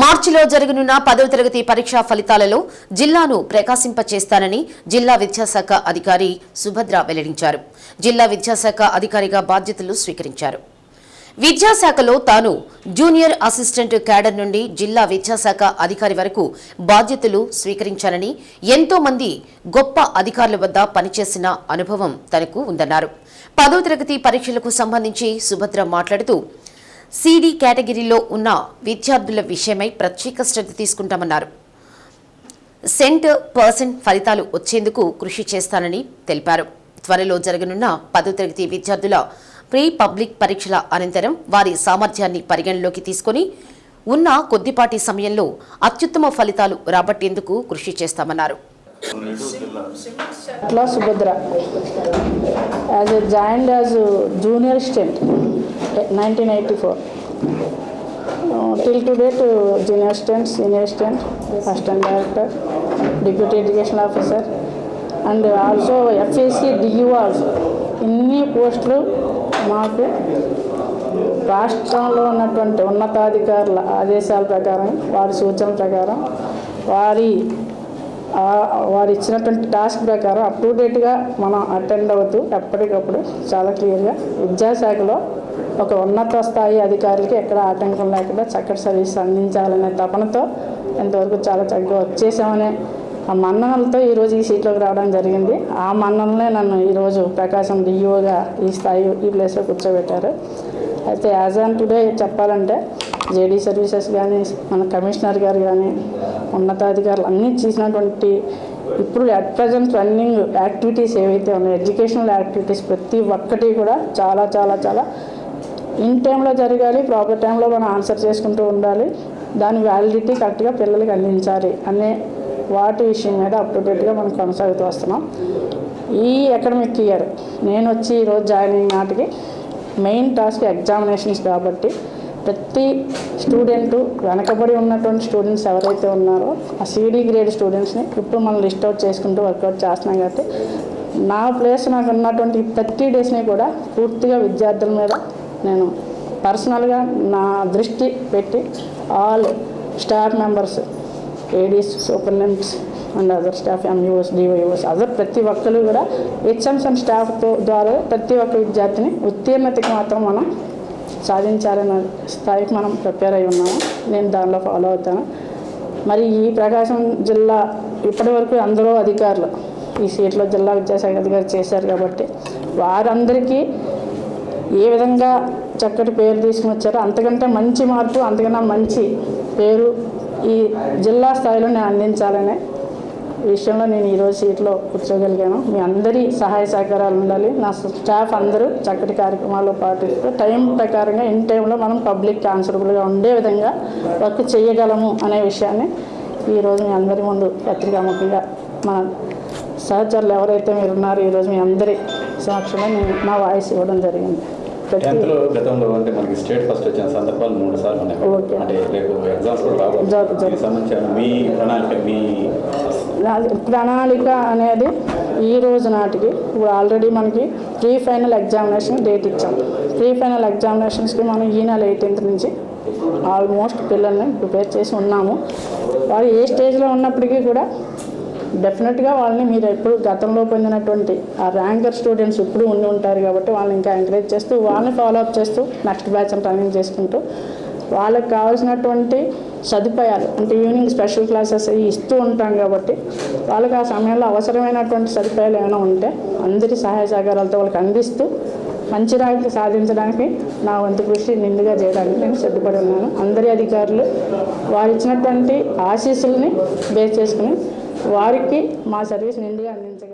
మార్చిలో జరగనున్న పదవ తరగతి పరీక్షా ఫలితాలలో జిల్లాను ప్రకాశింపచేస్తానని జిల్లా విద్యాశాఖ అధికారి సుభద్ర వెల్లడించారు. జిల్లా విద్యాశాఖ అధికారిగా బాధ్యతలు స్వీకరించారు. విద్యాశాఖలో తాను జూనియర్ అసిస్టెంట్ క్యాడర్ నుండి జిల్లా విద్యాశాఖ అధికారి వరకు బాధ్యతలు స్వీకరించానని ఎంతో మంది గొప్ప అధికారుల వద్ద పనిచేసిన అనుభవం తనకు ఉందన్నారు. పదో తరగతి పరీక్షలకు సంబంధించి సుభద్ర మాట్లాడుతూ సిడి కేటగిరీలో ఉన్న విద్యార్థుల విషయమై ప్రత్యేక శ్రద్ధ తీసుకుంటామన్నారు. సెంట్ పర్సెంట్ ఫలితాలు వచ్చేందుకు కృషి చేస్తానని తెలిపారు. త్వరలో జరగనున్న పదో తరగతి విద్యార్థుల ప్రీ పబ్లిక్ పరీక్షల అనంతరం వారి సామర్థ్యాన్ని పరిగణలోకి తీసుకొని ఉన్న కొద్దిపాటి సమయంలో అత్యుత్తమ ఫలితాలు రాబట్టేందుకు కృషి చేస్తామన్నారు. అట్లా Subhadra. As a joined as junior assistant nineteen eighty four till to date junior assistant senior assistant assistant director deputy education officer and also FAC DU also ఇన్ని పోస్టులు మాకు రాష్ట్రంలో ఉన్నటువంటి ఉన్నతాధికారుల ఆదేశాల ప్రకారం వారి సూచనల ప్రకారం వారి వారు ఇచ్చినటువంటి టాస్క్ ప్రకారం అప్ టు డేట్గా మనం అటెండ్ అవుతూ ఎప్పటికప్పుడు చాలా క్లియర్గా విద్యాశాఖలో ఒక ఉన్నత స్థాయి అధికారులకి ఎక్కడ ఆటంకం లేకుండా చక్కటి సర్వీస్ అందించాలనే తపనతో ఇంతవరకు చాలా చక్కగా వచ్చేసామనే ఆ మన్ననలతో ఈరోజు ఈ సీట్లోకి రావడం జరిగింది. ఆ మన్ననలే నన్ను ఈరోజు ప్రకాశం డిఈఓగా ఈ స్థాయి ఈ ప్లేస్లో కూర్చోబెట్టారు. అయితే యాజ్ ఆన్ టుడే చెప్పాలంటే జేడీ సర్వీసెస్ కానీ మన కమిషనర్ గారు కానీ ఉన్నతాధికారులు అన్నీ చేసినటువంటి ఇప్పుడు అట్ ప్రజెంట్ రన్నింగ్ యాక్టివిటీస్ ఏవైతే ఉన్నాయో ఎడ్యుకేషనల్ యాక్టివిటీస్ ప్రతి ఒక్కటి కూడా చాలా చాలా చాలా ఇన్ టైంలో జరగాలి ప్రాపర్ టైంలో మనం ఆన్సర్ చేసుకుంటూ ఉండాలి. దాని వ్యాలిడిటీ కరెక్ట్గా పిల్లలకి అందించాలి అనే వాటి విషయం మీద అప్ టు డేట్గా మనం కొనసాగుతూ వస్తున్నాం. ఈ అకాడమిక్ ఇయర్ నేను వచ్చి ఈరోజు జాయిన్ అయిన నాటికి మెయిన్ టాస్క్ ఎగ్జామినేషన్స్ కాబట్టి ప్రతి స్టూడెంట్ వెనకబడి ఉన్నటువంటి స్టూడెంట్స్ ఎవరైతే ఉన్నారో ఆ సీడీ గ్రేడ్ స్టూడెంట్స్ని ఇప్పుడు మనం లిస్ట్ అవుట్ చేసుకుంటూ వర్కౌట్ చేస్తున్నాం కాబట్టి నా ప్లేస్ నాకు ఉన్నటువంటి ప్రతి డేస్ని కూడా పూర్తిగా విద్యార్థుల మీద నేను పర్సనల్గా నా దృష్టి పెట్టి all staff members ADs superintendents and other staff MUs DOs other ప్రతి ఒక్కరు కూడా హెచ్ఎంస్ అండ్ స్టాఫ్తో ద్వారా ప్రతి ఒక్క విద్యార్థిని ఉత్తీర్ణతకి మాత్రం మనం సాధించాలన్న స్థాయికి మనం ప్రిపేర్ అయి ఉన్నాము. నేను దానిలో ఫాలో అవుతాను. మరి ఈ ప్రకాశం జిల్లా ఇప్పటివరకు అందరూ అధికారులు. ఈ సీట్లో జిల్లా విద్యాశాఖ అధికారి చేశారు కాబట్టి వారందరికీ ఏ విధంగా చక్కటి పేరు తీసుకుని వచ్చారో అంతకంటే మంచి మార్పు అంతకన్నా మంచి పేరు ఈ జిల్లా స్థాయిలో నేను అందించాలనే విషయంలో నేను ఈరోజు సీట్లో కూర్చోగలిగాను. మీ అందరి సహాయ సహకారాలు ఉండాలి. నా స్టాఫ్ అందరూ చక్కటి కార్యక్రమాల్లో పాటిస్తూ టైం ప్రకారంగా ఇన్ టైంలో మనం పబ్లిక్ ఆన్సరబుల్గా ఉండే విధంగా వర్క్ చేయగలము అనే విషయాన్ని ఈరోజు మీ అందరి ముందు పత్రికాముఖంగా మన సహచరులు ఎవరైతే మీరు ఉన్నారో ఈరోజు మీ అందరి సమక్షంలో నేను నా వాయిస్ ఇవ్వడం జరిగింది. ప్రతి టెన్త్లో గతంలో అంటే మనకి స్టేట్ ఫస్ట్ వచ్చిన సందర్భాలు మూడు సార్లు ఉన్నాయి. ఓకే. అంటే రేపు ఎగ్జామ్స్ కూడా రావాలి. జరుగు- జరుగు. దీనికి సంబంధించిన మీ ప్రణాళిక మీ అనేది ఈ రోజు నాటికి ఇప్పుడు ఆల్రెడీ మనకి ప్రీ ఫైనల్ ఎగ్జామినేషన్ డేట్ ఇచ్చాం. ప్రీ ఫైనల్ ఎగ్జామినేషన్స్కి మనం ఈ నెల ఎయిటీన్త్ నుంచి ఆల్మోస్ట్ పిల్లల్ని ప్రిపేర్ చేసి ఉన్నాము. వారు ఏ స్టేజ్లో ఉన్నప్పటికీ కూడా డెఫినెట్గా వాళ్ళని మీరు ఎప్పుడు గతంలో పొందినటువంటి ఆ ర్యాంకర్ స్టూడెంట్స్ ఇప్పుడు ఉండి ఉంటారు కాబట్టి వాళ్ళని ఇంకా ఎంకరేజ్ చేస్తూ వాళ్ళని ఫాలో అప్ చేస్తూ నెక్స్ట్ బ్యాచ్ రన్నింగ్ చేసుకుంటూ వాళ్ళకి కావాల్సినటువంటి సదుపాయాలు అంటే ఈవినింగ్ స్పెషల్ క్లాసెస్ అవి ఇస్తూ ఉంటాం కాబట్టి వాళ్ళకి ఆ సమయంలో అవసరమైనటువంటి సదుపాయాలు ఏమైనా ఉంటే అందరి సహాయ సహకారాలతో వాళ్ళకి అందిస్తూ మంచి ర్యాంక్ సాధించడానికి నా వంతు కృషి నిండుగా చేయడానికి నేను సిద్ధపడి ఉన్నాను. అందరి అధికారులు వారు ఇచ్చినటువంటి ఆశీస్సుల్ని బేస్ చేసుకుని వారికి మా సర్వీస్ నిండుగా అందించగలను